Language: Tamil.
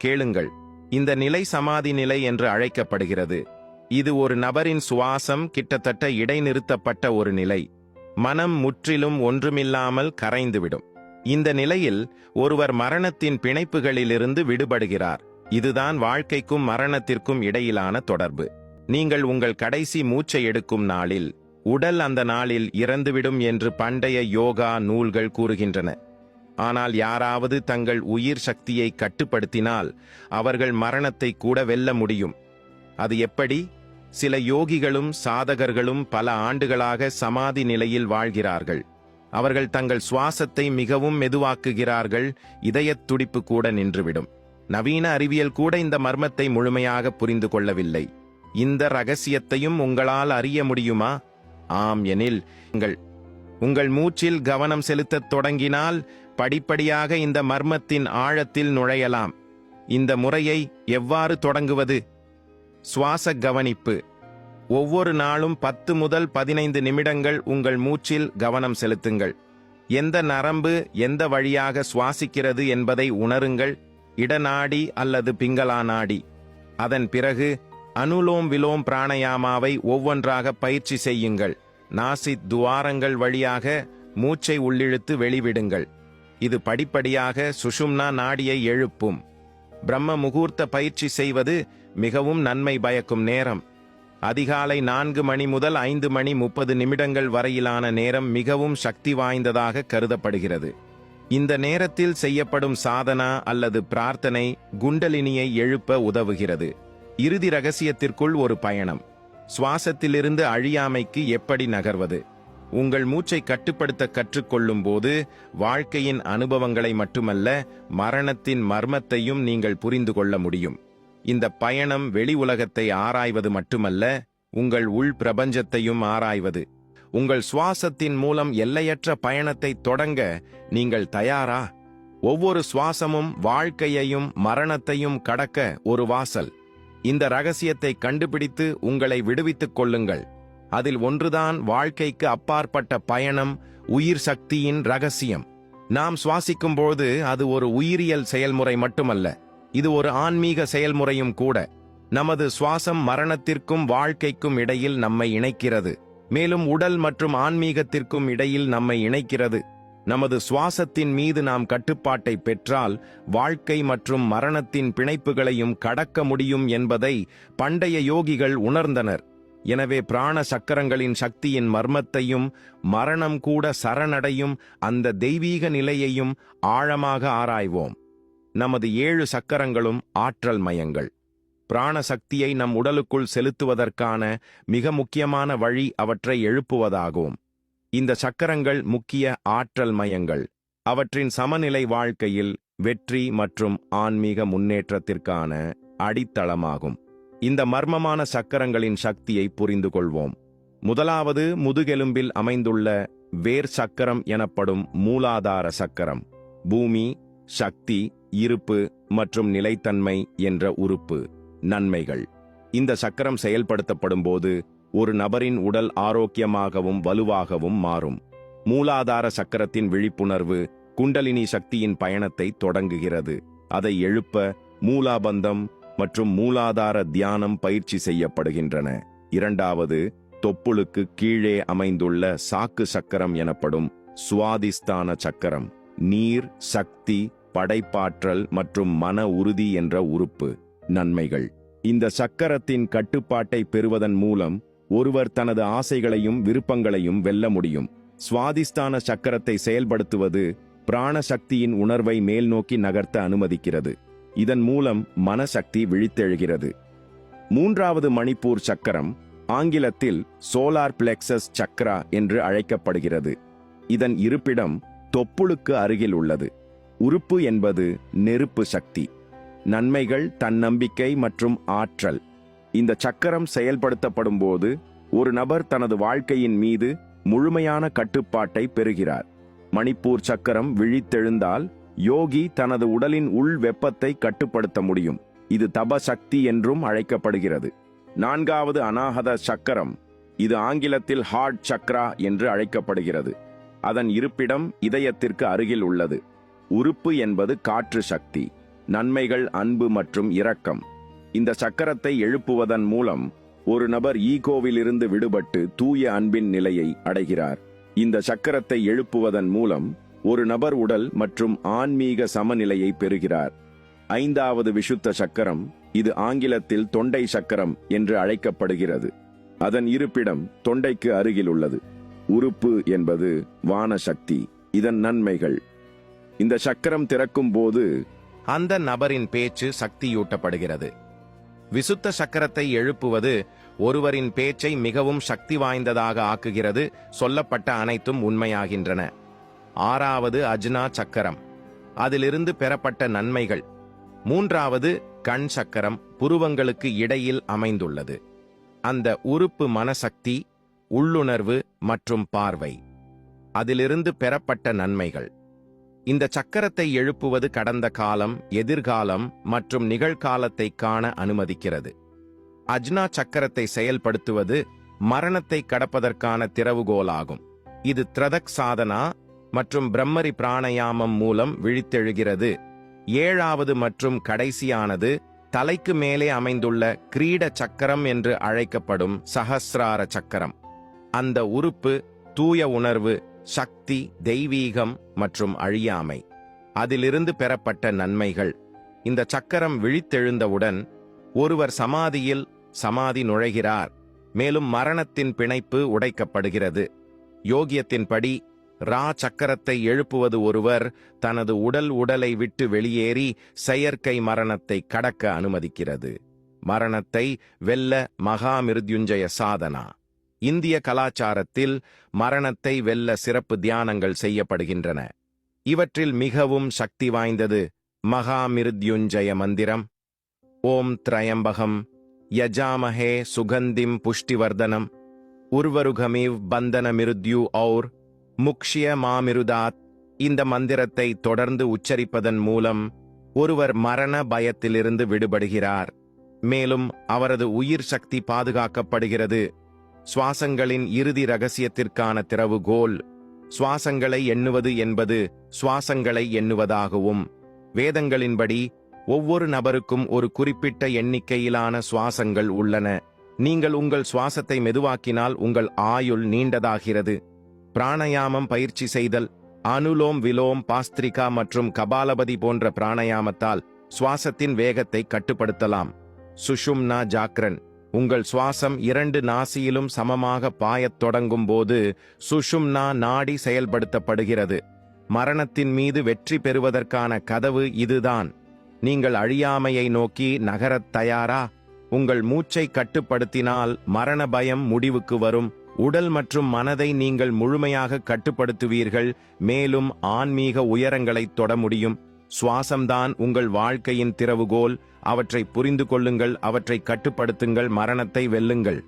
கேளுங்கள். இந்த நிலை சமாதி நிலை என்று அழைக்கப்படுகிறது. இது ஒரு நபரின் சுவாசம் கிட்டத்தட்ட இடைநிறுத்தப்பட்ட ஒரு நிலை. மனம் முற்றிலும் ஒன்றுமில்லாமல் கரைந்துவிடும். இந்த நிலையில் ஒருவர் மரணத்தின் பிணைப்புகளிலிருந்து விடுபடுகிறார். இதுதான் வாழ்க்கைக்கும் மரணத்திற்கும் இடையிலான தொடர்பு. நீங்கள் உங்கள் கடைசி மூச்சை எடுக்கும் நாளில் உடல் அந்த நாளில் இறந்துவிடும் என்று பண்டைய யோகா நூல்கள் கூறுகின்றன. ஆனால் யாராவது தங்கள் உயிர் சக்தியை கட்டுப்படுத்தினால் அவர்கள் மரணத்தை கூட வெல்ல முடியும். அது எப்படி? சில யோகிகளும் சாதகர்களும் பல ஆண்டுகளாக சமாதி நிலையில் வாழ்கிறார்கள். அவர்கள் தங்கள் சுவாசத்தை மிகவும் மெதுவாக்குகிறார்கள் இதயத் துடிப்பு கூட நின்றுவிடும். நவீன அறிவியல் கூட இந்த மர்மத்தை முழுமையாக புரிந்து கொள்ளவில்லை. இந்த ரகசியத்தையும் உங்களால் அறிய முடியுமா? ஆம் எனில் உங்கள் உங்கள் மூச்சில் கவனம் செலுத்தத் தொடங்கினால் படிப்படியாக இந்த மர்மத்தின் ஆழத்தில் நுழையலாம். இந்த முறையை எவ்வாறு தொடங்குவது? சுவாச கவனிப்பு. ஒவ்வொரு நாளும் பத்து முதல் பதினைந்து நிமிடங்கள் உங்கள் மூச்சில் கவனம் செலுத்துங்கள். எந்த நரம்பு எந்த வழியாக சுவாசிக்கிறது என்பதை உணருங்கள். இடநாடி அல்லது பிங்களா நாடி அதன் பிறகு அனுலோம் விலோம் பிராணயாமாவை ஒவ்வொன்றாக பயிற்சி செய்யுங்கள். நாசித் துவாரங்கள் வழியாக மூச்சை உள்ளிழுத்து வெளிவிடுங்கள். இது படிப்படியாக சுஷும்னா நாடியை எழுப்பும். பிரம்ம முகூர்த்த பயிற்சி செய்வது மிகவும் நன்மை பயக்கும் நேரம். அதிகாலை நான்கு மணி முதல் ஐந்து மணி முப்பது நிமிடங்கள் வரையிலான நேரம் மிகவும் சக்தி வாய்ந்ததாக கருதப்படுகிறது. இந்த நேரத்தில் செய்யப்படும் சாதனா அல்லது பிரார்த்தனை குண்டலினியை எழுப்ப உதவுகிறது. இறுதி ரகசியத்திற்குள் ஒரு பயணம். சுவாசத்திலிருந்து அழியாமைக்கு எப்படி நகர்வது? உங்கள் மூச்சை கட்டுப்படுத்த கற்றுக்கொள்ளும் போது வாழ்க்கையின் அனுபவங்களை மட்டுமல்ல மரணத்தின் மர்மத்தையும் நீங்கள் புரிந்து கொள்ள முடியும். இந்த பயணம் வெளி உலகத்தை ஆராய்வது மட்டுமல்ல உங்கள் உள் பிரபஞ்சத்தையும் ஆராய்வது. உங்கள் சுவாசத்தின் மூலம் எல்லையற்ற பயணத்தை தொடங்க நீங்கள் தயாரா? ஒவ்வொரு சுவாசமும் வாழ்க்கையையும் மரணத்தையும் கடக்க ஒரு வாசல். இந்த ரகசியத்தை கண்டுபிடித்து உங்களை விடுவித்துக் கொள்ளுங்கள். அதில் ஒன்றுதான் வாழ்க்கைக்கு அப்பாற்பட்ட பயணம் உயிர் சக்தியின் ரகசியம். நாம் சுவாசிக்கும்போது அது ஒரு உயிரியல் செயல்முறை மட்டுமல்ல இது ஒரு ஆன்மீக செயல்முறையும் கூட. நமது சுவாசம் மரணத்திற்கும் வாழ்க்கைக்கும் இடையில் நம்மை இணைக்கிறது. மேலும் உடல் மற்றும் ஆன்மீகத்திற்கும் இடையில் நம்மை இணைக்கிறது. நமது சுவாசத்தின் மீது நாம் கட்டுப்பாட்டை பெற்றால் வாழ்க்கை மற்றும் மரணத்தின் பிணைப்புகளையும் கடக்க முடியும் என்பதை பண்டைய யோகிகள் உணர்ந்தனர். எனவே பிராண சக்கரங்களின் சக்தியின் மர்மத்தையும் மரணம் கூட சரணடையும் அந்த தெய்வீக நிலையையும் ஆழமாக ஆராய்வோம். நமது ஏழு சக்கரங்களும் ஆற்றல் மயங்கள். பிராண சக்தியை நம் உடலுக்குள் செலுத்துவதற்கான மிக முக்கியமான வழி அவற்றை எழுப்புவதாகும். இந்த சக்கரங்கள் முக்கிய ஆற்றல் மயங்கள். அவற்றின் சமநிலை வாழ்க்கையில் வெற்றி மற்றும் ஆன்மீக முன்னேற்றத்திற்கான அடித்தளமாகும். இந்த மர்மமான சக்கரங்களின் சக்தியை புரிந்து கொள்வோம் முதலாவது முதுகெலும்பில் அமைந்துள்ள வேர் சக்கரம் எனப்படும் மூலாதார சக்கரம். பூமி சக்தி இருப்பு மற்றும் நிலைத்தன்மை என்ற உறுப்பு நன்மைகள். இந்த சக்கரம் செயல்படுத்தப்படும் போது ஒரு நபரின் உடல் ஆரோக்கியமாகவும் வலுவாகவும் மாறும். மூலாதார சக்கரத்தின் விழிப்புணர்வு குண்டலினி சக்தியின் பயணத்தை தொடங்குகிறது. அதை எழுப்ப மூலாபந்தம் மற்றும் மூலாதார தியானம் பயிற்சி செய்யப்படுகின்றன. இரண்டாவது தொப்புளுக்கு கீழே அமைந்துள்ள சாக்கு சக்கரம் எனப்படும் சுவாதிஸ்தான சக்கரம். நீர் சக்தி படைப்பாற்றல் மற்றும் மன உறுதி என்ற உறுப்பு. நன்மைகள். இந்த சக்கரத்தின் கட்டுப்பாட்டை பெறுவதன் மூலம் ஒருவர் தனது ஆசைகளையும் விருப்பங்களையும் வெல்ல முடியும். சுவாதிஸ்தான சக்கரத்தை செயல்படுத்துவது பிராண சக்தியின் உணர்வை மேல் நோக்கி நகர்த்த அனுமதிக்கிறது. இதன் மூலம் மனசக்தி விழித்தெழுகிறது. மூன்றாவது மணிப்பூர் சக்கரம் ஆங்கிலத்தில் சோலார் பிளெக்சஸ் சக்ரா என்று அழைக்கப்படுகிறது. இதன் இருப்பிடம் தொப்புளுக்கு அருகில் உள்ளது. உறுப்பு என்பது நெருப்பு சக்தி. நன்மைகள் தன்னம்பிக்கை மற்றும் ஆற்றல். இந்த சக்கரம் செயல்படுத்தப்படும் போது ஒரு நபர் தனது வாழ்க்கையின் மீது முழுமையான கட்டுப்பாட்டை பெறுகிறார். மணிப்பூர் சக்கரம் விழித்தெழுந்தால் யோகி தனது உடலின் உள் வெப்பத்தை கட்டுப்படுத்த முடியும். இது தப சக்தி என்றும் அழைக்கப்படுகிறது. நான்காவது அனாகத சக்கரம் இது ஆங்கிலத்தில் ஹார்ட் சக்ரா என்று அழைக்கப்படுகிறது. அதன் இருப்பிடம் இதயத்திற்கு அருகில் உள்ளது. உறுப்பு என்பது காற்று சக்தி நன்மைகள் அன்பு மற்றும் இரக்கம். இந்த சக்கரத்தை எழுப்புவதன் மூலம் ஒரு நபர் ஈகோவிலிருந்து விடுபட்டு தூய அன்பின் நிலையை அடைகிறார். இந்த சக்கரத்தை எழுப்புவதன் மூலம் ஒரு நபர் உடல் மற்றும் ஆன்மீக சமநிலையை பெறுகிறார். ஐந்தாவது விசுத்த சக்கரம் இது ஆங்கிலத்தில் தொண்டை சக்கரம் என்று அழைக்கப்படுகிறது. அதன் இருப்பிடம் தொண்டைக்கு அருகில் உள்ளது உறுப்பு என்பது வான சக்தி இதன் நன்மைகள். இந்த சக்கரம் திறக்கும் போது அந்த நபரின் பேச்சு சக்தியூட்டப்படுகிறது. விசுத்த சக்கரத்தை எழுப்புவது ஒருவரின் பேச்சை மிகவும் சக்தி வாய்ந்ததாக ஆக்குகிறது சொல்லப்பட்ட அனைத்தும் உண்மையாகின்றன. ஆறாவது அஜ்னா சக்கரம். அதிலிருந்து பெறப்பட்ட நன்மைகள். மூன்றாவது கண் சக்கரம் புருவங்களுக்கு இடையில் அமைந்துள்ளது. அந்த உறுப்பு மனசக்தி உள்ளுணர்வு மற்றும் பார்வை. அதிலிருந்து பெறப்பட்ட நன்மைகள். இந்த சக்கரத்தை எழுப்புவது கடந்த காலம் எதிர்காலம் மற்றும் நிகழ்காலத்தை காண அனுமதிக்கிறது. அஜ்னா சக்கரத்தை செயல்படுத்துவது மரணத்தை கடப்பதற்கான திறவுகோலாகும். இது திரதக் சாதனா மற்றும் பிரம்மரி பிராணயாமம் மூலம் விழித்தெழுகிறது. ஏழாவது மற்றும் கடைசியானது தலைக்கு மேலே அமைந்துள்ள கிரீட சக்கரம் என்று அழைக்கப்படும் சஹஸ்ரார சக்கரம். அந்த உறுப்பு தூய உணர்வு சக்தி தெய்வீகம் மற்றும் அழியாமை. அதிலிருந்து பெறப்பட்ட நன்மைகள். இந்த சக்கரம் விழித்தெழுந்தவுடன் ஒருவர் சமாதியில் சமாதி நுழைகிறார். மேலும் மரணத்தின் பிணைப்பு உடைக்கப்படுகிறது. யோகியத்தின்படி ரா சக்கரத்தை எழுப்புவது ஒருவர் தனது உடல் உடலை விட்டு வெளியேறி செயற்கை மரணத்தை கடக்க அனுமதிக்கிறது. மரணத்தை வெல்ல மகாமிருத்யுஞ்சய சாதனா. இந்திய கலாச்சாரத்தில் மரணத்தை வெல்ல சிறப்பு தியானங்கள் செய்யப்படுகின்றன. இவற்றில் மிகவும் சக்தி வாய்ந்தது மகாமிருத்யுஞ்சய மந்திரம். ஓம் திரயம்பகம். யஜாமஹே சுகந்திம் புஷ்டிவர்தனம். உர்வருகமிவ் பந்தனமிருத்யு ஔர். முக்ஷிய மாமிருதாத் இந்த மந்திரத்தை தொடர்ந்து உச்சரிப்பதன் மூலம் ஒருவர் மரண பயத்திலிருந்து விடுபடுகிறார். மேலும் அவரது உயிர் சக்தி பாதுகாக்கப்படுகிறது. சுவாசங்களின் இறுதி ரகசியத்திற்கான திறவுகோல் சுவாசங்களை எண்ணுவது என்பது சுவாசங்களை எண்ணுவதாகவும் வேதங்களின்படி ஒவ்வொரு நபருக்கும் ஒரு குறிப்பிட்ட எண்ணிக்கையிலான சுவாசங்கள் உள்ளன. நீங்கள் உங்கள் சுவாசத்தை மெதுவாக்கினால் உங்கள் ஆயுள் நீண்டதாகிறது. பிராணயாமம் பயிற்சி செய்தல் அனுலோம் விலோம் பாஸ்திரிகா மற்றும் கபாலபதி போன்ற பிராணயாமத்தால் சுவாசத்தின் வேகத்தை கட்டுப்படுத்தலாம். சுஷும்னா ஜாக்ரன் உங்கள் சுவாசம் இரண்டு நாசியிலும் சமமாக பாயத் தொடங்கும் போது சுஷும்னா நாடி செயல்படுத்தப்படுகிறது. மரணத்தின் மீது வெற்றி பெறுவதற்கான கதவு இதுதான். நீங்கள் அழியாமையை நோக்கி நகரத் தயாரா? உங்கள் மூச்சை கட்டுப்படுத்தினால் மரண பயம் முடிவுக்கு வரும். உடல் மற்றும் மனதை நீங்கள் முழுமையாக கட்டுப்படுத்துவீர்கள் மேலும் ஆன்மீக உயரங்களை தொட முடியும். சுவாசம்தான் உங்கள் வாழ்க்கையின் திறவுகோல். அவற்றை புரிந்து கொள்ளுங்கள் அவற்றை கட்டுப்படுத்துங்கள் மரணத்தை வெல்லுங்கள்.